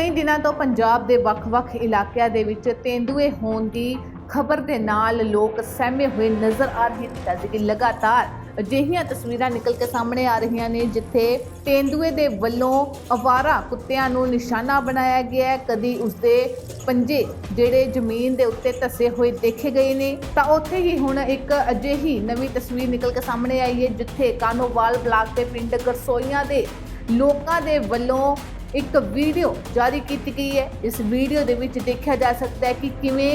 ਕਈ ਦਿਨਾਂ ਤੋਂ ਪੰਜਾਬ ਦੇ ਵੱਖ-ਵੱਖ ਇਲਾਕਿਆਂ ਦੇ ਵਿੱਚ ਤੇਂਦੂਏ ਹੋਣ ਦੀ ਖਬਰ ਦੇ ਨਾਲ ਲੋਕ ਸਹਿਮੇ ਹੋਏ ਨਜ਼ਰ ਆ ਰਹੇ ਨੇ। ਜਿਵੇਂ ਕਿ ਲਗਾਤਾਰ ਅਜਿਹੀਆਂ ਤਸਵੀਰਾਂ ਨਿਕਲ ਕੇ ਸਾਹਮਣੇ ਆ ਰਹੀਆਂ ਨੇ, ਜਿੱਥੇ ਤੇਂਦੂਏ ਦੇ ਵੱਲੋਂ ਅਵਾਰਾ ਕੁੱਤਿਆਂ ਨੂੰ ਨਿਸ਼ਾਨਾ ਬਣਾਇਆ ਗਿਆ ਹੈ। ਕਦੀ ਉਸਦੇ ਪੰਜੇ ਜਿਹੜੇ ਜ਼ਮੀਨ ਦੇ ਉੱਤੇ ਧੱਸੇ ਹੋਏ ਦੇਖੇ ਗਏ ਨੇ। ਤਾਂ ਉੱਥੇ ਹੀ ਹੁਣ ਇੱਕ ਅਜਿਹੀ ਨਵੀਂ ਤਸਵੀਰ ਨਿਕਲ ਕੇ ਸਾਹਮਣੇ ਆਈ ਹੈ, ਜਿੱਥੇ ਕਾਨੋਵਾਲ ਬਲਾਕ ਦੇ ਪਿੰਡ ਗਰਸੋਈਆਂ ਦੇ ਲੋਕਾਂ ਦੇ ਵੱਲੋਂ ਇੱਕ ਵੀਡੀਓ ਜਾਰੀ ਕੀਤੀ ਗਈ ਹੈ। ਇਸ ਵੀਡੀਓ ਦੇ ਵਿੱਚ ਦੇਖਿਆ ਜਾ ਸਕਦਾ ਹੈ ਕਿ ਕਿਵੇਂ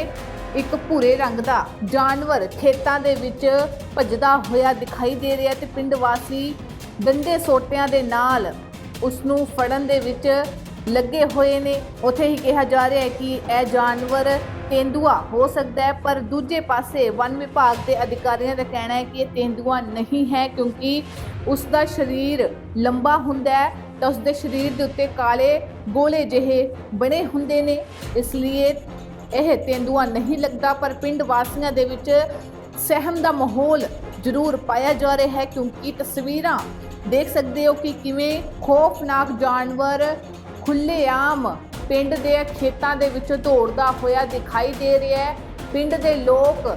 ਇੱਕ ਭੂਰੇ ਰੰਗ ਦਾ ਜਾਨਵਰ ਖੇਤਾਂ ਦੇ ਵਿੱਚ ਭੱਜਦਾ ਹੋਇਆ ਦਿਖਾਈ ਦੇ ਰਿਹਾ ਤੇ ਪਿੰਡ ਵਾਸੀ ਡੰਡੇ ਸੋਟਿਆਂ ਦੇ ਨਾਲ ਉਸ ਨੂੰ ਫੜਨ ਦੇ ਵਿੱਚ ਲੱਗੇ ਹੋਏ ਨੇ। ਉਥੇ ਹੀ ਕਿਹਾ ਜਾ ਰਿਹਾ ਹੈ ਕਿ ਇਹ ਜਾਨਵਰ ਤੇਂਦੂਆ ਹੋ ਸਕਦਾ ਹੈ, ਪਰ ਦੂਜੇ ਪਾਸੇ ਵਨ ਵਿਭਾਗ ਦੇ ਅਧਿਕਾਰੀਆਂ ਦਾ ਕਹਿਣਾ ਹੈ ਕਿ ਇਹ ਤੇਂਦੂਆ ਨਹੀਂ ਹੈ, ਕਿਉਂਕਿ ਉਸ ਦਾ ਸਰੀਰ ਲੰਬਾ ਹੁੰਦਾ ਹੈ ਤਾਂ ਉਸ ਦੇ ਸਰੀਰ ਦੇ ਉੱਤੇ ਕਾਲੇ ਗੋਲੇ ਜਿਹੇ ਬਣੇ ਹੁੰਦੇ ਨੇ। ਇਸ ਲਈ ਇਹ ਤੇਂਦੂਆ ਨਹੀਂ ਲੱਗਦਾ, ਪਰ ਪਿੰਡ ਵਾਸੀਆਂ ਦੇ ਵਿੱਚ ਸਹਿਮ ਦਾ ਮਾਹੌਲ ਜ਼ਰੂਰ ਪਾਇਆ ਜਾ ਰਿਹਾ ਹੈ, ਕਿਉਂਕਿ ਤਸਵੀਰਾਂ ਦੇਖ ਸਕਦੇ ਹੋ ਕਿ ਕਿਵੇਂ ਖੌਫਨਾਕ ਜਾਨਵਰ ਖੁੱਲ੍ਹੇਆਮ ਪਿੰਡ ਦੇ ਖੇਤਾਂ ਦੇ ਵਿੱਚੋਂ ਦੌੜਦਾ ਹੋਇਆ ਦਿਖਾਈ ਦੇ ਰਿਹਾ ਹੈ। ਪਿੰਡ ਦੇ ਲੋਕ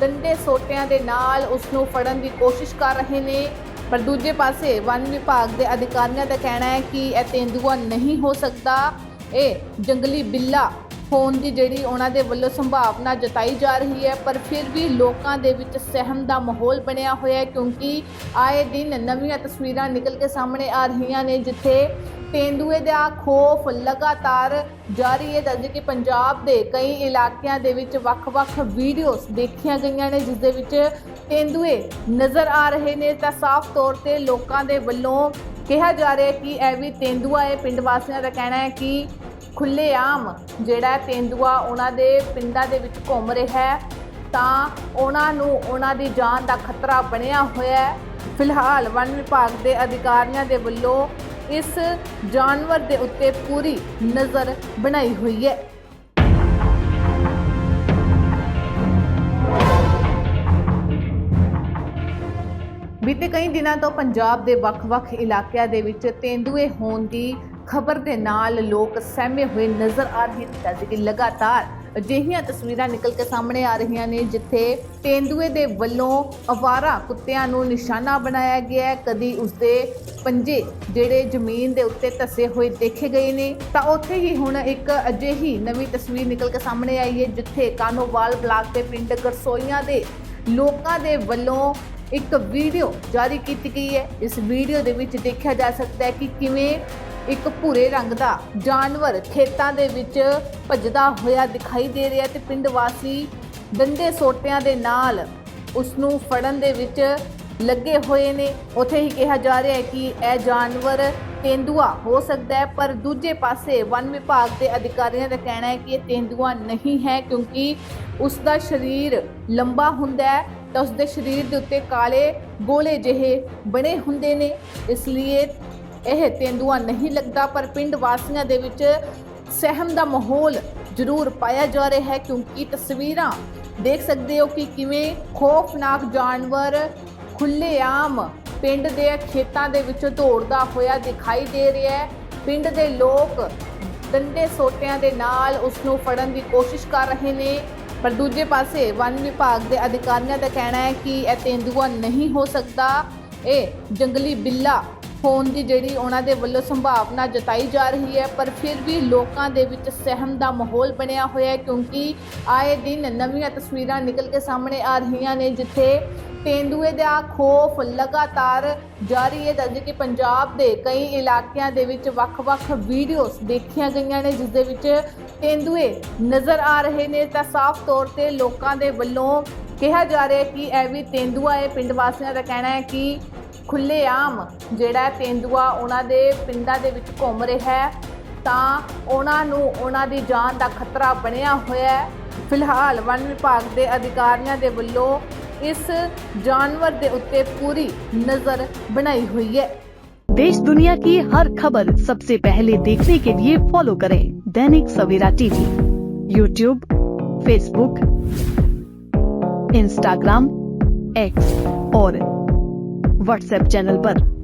ਡੰਡੇ ਸੋਟਿਆਂ ਦੇ ਨਾਲ ਉਸ ਨੂੰ ਫੜਨ ਦੀ ਕੋਸ਼ਿਸ਼ ਕਰ ਰਹੇ ਨੇ। ਪਰ ਦੂਜੇ ਪਾਸੇ ਵਨ ਵਿਭਾਗ ਦੇ ਅਧਿਕਾਰੀਆਂ ਦਾ ਕਹਿਣਾ ਹੈ ਕਿ ਇਹ ਤੇਂਦੂਆ ਨਹੀਂ ਹੋ ਸਕਦਾ। ਇਹ ਜੰਗਲੀ ਬਿੱਲਾ ਹੋਣ ਦੀ ਜਿਹੜੀ ਉਹਨਾਂ ਦੇ ਵੱਲੋਂ ਸੰਭਾਵਨਾ ਜਤਾਈ ਜਾ ਰਹੀ ਹੈ, ਪਰ ਫਿਰ ਵੀ ਲੋਕਾਂ ਦੇ ਵਿੱਚ ਸਹਿਮ ਦਾ ਮਾਹੌਲ ਬਣਿਆ ਹੋਇਆ ਹੈ ਕਿਉਂਕਿ ਆਏ ਦਿਨ ਨਵੀਆਂ ਤਸਵੀਰਾਂ ਨਿਕਲ ਕੇ ਸਾਹਮਣੇ ਆ ਰਹੀਆਂ ਨੇ, ਜਿੱਥੇ ਤੇਂਦੂਏ ਦਾ ਖੋਫ ਲਗਾਤਾਰ ਜਾਰੀ ਹੈ। ਦੱਸਦੇ ਕਿ ਪੰਜਾਬ ਦੇ ਕਈ ਇਲਾਕਿਆਂ ਦੇ ਵਿੱਚ ਵੱਖ-ਵੱਖ ਵੀਡੀਓਜ਼ ਦੇਖੀਆਂ ਗਈਆਂ ਨੇ, ਜਿਸ ਦੇ ਵਿੱਚ ਤੇਂਦੂਏ ਨਜ਼ਰ ਆ ਰਹੇ ਨੇ। ਤਾਂ ਸਾਫ਼ ਤੌਰ ਤੇ ਲੋਕਾਂ ਦੇ ਵੱਲੋਂ ਕਿਹਾ ਜਾ ਰਿਹਾ ਹੈ ਕਿ ਇਹ ਵੀ ਤੇਂਦੂਆ ਹੈ। ਪਿੰਡ ਵਾਸੀਆਂ ਦਾ ਕਹਿਣਾ ਹੈ ਕਿ ਖੁੱਲ੍ਹੇਆਮ ਜਿਹੜਾ ਹੈ ਤੇਂਦੂਆ ਉਹਨਾਂ ਦੇ ਪਿੰਡਾਂ ਦੇ ਵਿੱਚ ਘੁੰਮ ਰਿਹਾ ਹੈ, ਤਾਂ ਉਹਨਾਂ ਨੂੰ ਉਹਨਾਂ ਦੀ ਜਾਨ ਦਾ ਖਤਰਾ ਬਣਿਆ ਹੋਇਆ ਹੈ। ਫਿਲਹਾਲ ਵਨ ਵਿਭਾਗ ਦੇ ਅਧਿਕਾਰੀਆਂ ਦੇ ਵੱਲੋਂ ਇਸ ਜਾਨਵਰ ਦੇ ਉੱਤੇ ਪੂਰੀ ਨਜ਼ਰ ਬਣਾਈ ਹੋਈ ਹੈ। ਬੀਤੇ ਕਈ ਦਿਨਾਂ ਤੋਂ ਪੰਜਾਬ ਦੇ ਵੱਖ-ਵੱਖ ਇਲਾਕਿਆਂ ਦੇ ਵਿੱਚ ਤੇਂਦੂਏ ਹੋਣ ਦੀ ਖਬਰ ਦੇ ਨਾਲ ਲੋਕ ਸਹਿਮੇ ਹੋਏ ਨਜ਼ਰ ਆ ਰਹੇ ਨੇ। ਜਿਵੇਂ ਕਿ ਲਗਾਤਾਰ ਅਜਿਹੀਆਂ ਤਸਵੀਰਾਂ ਨਿਕਲ ਕੇ ਸਾਹਮਣੇ ਆ ਰਹੀਆਂ ਨੇ, ਜਿੱਥੇ ਤੇਂਦੂਏ ਦੇ ਵੱਲੋਂ ਅਵਾਰਾ ਕੁੱਤਿਆਂ ਨੂੰ ਨਿਸ਼ਾਨਾ ਬਣਾਇਆ ਗਿਆ ਹੈ। ਕਦੀ ਉਸਦੇ ਪੰਜੇ ਜਿਹੜੇ ਜ਼ਮੀਨ ਦੇ ਉੱਤੇ ਧੱਸੇ ਹੋਏ ਦੇਖੇ ਗਏ ਨੇ। ਤਾਂ ਉੱਥੇ ਹੀ ਹੁਣ ਇੱਕ ਅਜਿਹੀ ਨਵੀਂ ਤਸਵੀਰ ਨਿਕਲ ਕੇ ਸਾਹਮਣੇ ਆਈ ਹੈ, ਜਿੱਥੇ ਕਾਨੋਵਾਲ ਬਲਾਕ ਦੇ ਪਿੰਡ ਗਰਸੋਈਆਂ ਦੇ ਲੋਕਾਂ ਦੇ ਵੱਲੋਂ ਇੱਕ ਵੀਡੀਓ ਜਾਰੀ ਕੀਤੀ ਗਈ ਹੈ। ਇਸ ਵੀਡੀਓ ਦੇ ਵਿੱਚ ਦੇਖਿਆ ਜਾ ਸਕਦਾ ਹੈ ਕਿ ਕਿਵੇਂ ਇੱਕ ਭੂਰੇ ਰੰਗ ਦਾ ਜਾਨਵਰ ਖੇਤਾਂ ਦੇ ਵਿੱਚ ਭੱਜਦਾ ਹੋਇਆ ਦਿਖਾਈ ਦੇ ਰਿਹਾ ਤੇ ਪਿੰਡ ਵਾਸੀ ਡੰਡੇ ਸੋਟਿਆਂ ਦੇ ਨਾਲ ਉਸ ਨੂੰ ਫੜਨ ਦੇ ਵਿੱਚ ਲੱਗੇ ਹੋਏ ਨੇ। ਉਥੇ ਹੀ ਕਿਹਾ ਜਾ ਰਿਹਾ ਹੈ ਕਿ ਇਹ ਜਾਨਵਰ ਤੇਂਦੂਆ ਹੋ ਸਕਦਾ ਹੈ, ਪਰ ਦੂਜੇ ਪਾਸੇ ਵਨ ਵਿਭਾਗ ਦੇ ਅਧਿਕਾਰੀਆਂ ਦਾ ਕਹਿਣਾ ਹੈ ਕਿ ਇਹ ਤੇਂਦੂਆ ਨਹੀਂ ਹੈ, ਕਿਉਂਕਿ ਉਸ ਦਾ ਸਰੀਰ ਲੰਬਾ ਹੁੰਦਾ ਹੈ ਤਾਂ ਉਸ ਦੇ ਸਰੀਰ ਦੇ ਉੱਤੇ ਕਾਲੇ ਗੋਲੇ ਜਿਹੇ ਬਣੇ ਹੁੰਦੇ ਨੇ। ਇਸ ਲਈ ਇਹ ਤੇਂਦੂਆ ਨਹੀਂ ਲੱਗਦਾ, ਪਰ ਪਿੰਡ ਵਾਸੀਆਂ ਦੇ ਵਿੱਚ ਸਹਿਮ ਦਾ ਮਾਹੌਲ ਜ਼ਰੂਰ ਪਾਇਆ ਜਾ ਰਿਹਾ ਹੈ, ਕਿਉਂਕਿ ਤਸਵੀਰਾਂ ਦੇਖ ਸਕਦੇ ਹੋ ਕਿ ਕਿਵੇਂ ਖੌਫਨਾਕ ਜਾਨਵਰ ਖੁੱਲ੍ਹੇਆਮ ਪਿੰਡ ਦੇ ਖੇਤਾਂ ਦੇ ਵਿੱਚੋਂ ਦੌੜਦਾ ਹੋਇਆ ਦਿਖਾਈ ਦੇ ਰਿਹਾ ਹੈ। ਪਿੰਡ ਦੇ ਲੋਕ ਡੰਡੇ ਸੋਟਿਆਂ ਦੇ ਨਾਲ ਉਸ ਨੂੰ ਫੜਨ ਦੀ ਕੋਸ਼ਿਸ਼ ਕਰ ਰਹੇ ਨੇ। ਪਰ ਦੂਜੇ ਪਾਸੇ ਵਨ ਵਿਭਾਗ ਦੇ ਅਧਿਕਾਰੀਆਂ ਦਾ ਕਹਿਣਾ ਹੈ ਕਿ ਇਹ ਤੇਂਦੂਆ ਨਹੀਂ ਹੋ ਸਕਦਾ। ਇਹ ਜੰਗਲੀ ਬਿੱਲਾ ਹੋਣ ਦੀ ਜਿਹੜੀ ਉਹਨਾਂ ਦੇ ਵੱਲੋਂ ਸੰਭਾਵਨਾ ਜਤਾਈ ਜਾ ਰਹੀ ਹੈ, ਪਰ ਫਿਰ ਵੀ ਲੋਕਾਂ ਦੇ ਵਿੱਚ ਸਹਿਮ ਦਾ ਮਾਹੌਲ ਬਣਿਆ ਹੋਇਆ ਹੈ ਕਿਉਂਕਿ ਆਏ ਦਿਨ ਨਵੀਆਂ ਤਸਵੀਰਾਂ ਨਿਕਲ ਕੇ ਸਾਹਮਣੇ ਆ ਰਹੀਆਂ ਨੇ, ਜਿੱਥੇ ਤੇਂਦੂਏ ਦਾ ਖੋਫ ਲਗਾਤਾਰ ਜਾਰੀ ਹੈ। ਦੱਸਦੇ ਕਿ ਪੰਜਾਬ ਦੇ ਕਈ ਇਲਾਕਿਆਂ ਦੇ ਵਿੱਚ ਵੱਖ-ਵੱਖ ਵੀਡੀਓਜ਼ ਦੇਖੀਆਂ ਗਈਆਂ ਨੇ, ਜਿਸ ਦੇ ਵਿੱਚ ਤੇਂਦੂਏ ਨਜ਼ਰ ਆ ਰਹੇ ਨੇ। ਤਾਂ ਸਾਫ਼ ਤੌਰ ਤੇ ਲੋਕਾਂ ਦੇ ਵੱਲੋਂ ਕਿਹਾ ਜਾ ਰਿਹਾ ਹੈ ਕਿ ਇਹ ਵੀ ਤੇਂਦੂਆ ਹੈ। ਪਿੰਡ ਵਾਸੀਆਂ ਦਾ ਕਹਿਣਾ ਹੈ ਕਿ ਖੁੱਲ੍ਹੇਆਮ ਜਿਹੜਾ ਹੈ ਤੇਂਦੂਆ ਉਹਨਾਂ ਦੇ ਪਿੰਡਾਂ ਦੇ ਵਿੱਚ ਘੁੰਮ ਰਿਹਾ ਹੈ ਤਾਂ ਉਹਨਾਂ ਨੂੰ ਉਹਨਾਂ ਦੀ ਜਾਨ ਦਾ ਖਤਰਾ ਬਣਿਆ ਹੋਇਆ ਹੈ ਫਿਲਹਾਲ ਵਨ ਵਿਭਾਗ ਦੇ ਅਧਿਕਾਰੀਆਂ ਦੇ ਵੱਲੋਂ ਇਸ ਜਾਨਵਰ ਦੇ ਉੱਤੇ ਪੂਰੀ ਨਜ਼ਰ ਬਣਾਈ ਹੋਈ ਹੈ देश दुनिया की हर खबर सबसे पहले देखने के लिए फॉलो करें Dainik Savera TV YouTube Facebook Instagram X और व्हाट्सएप चैनल पर।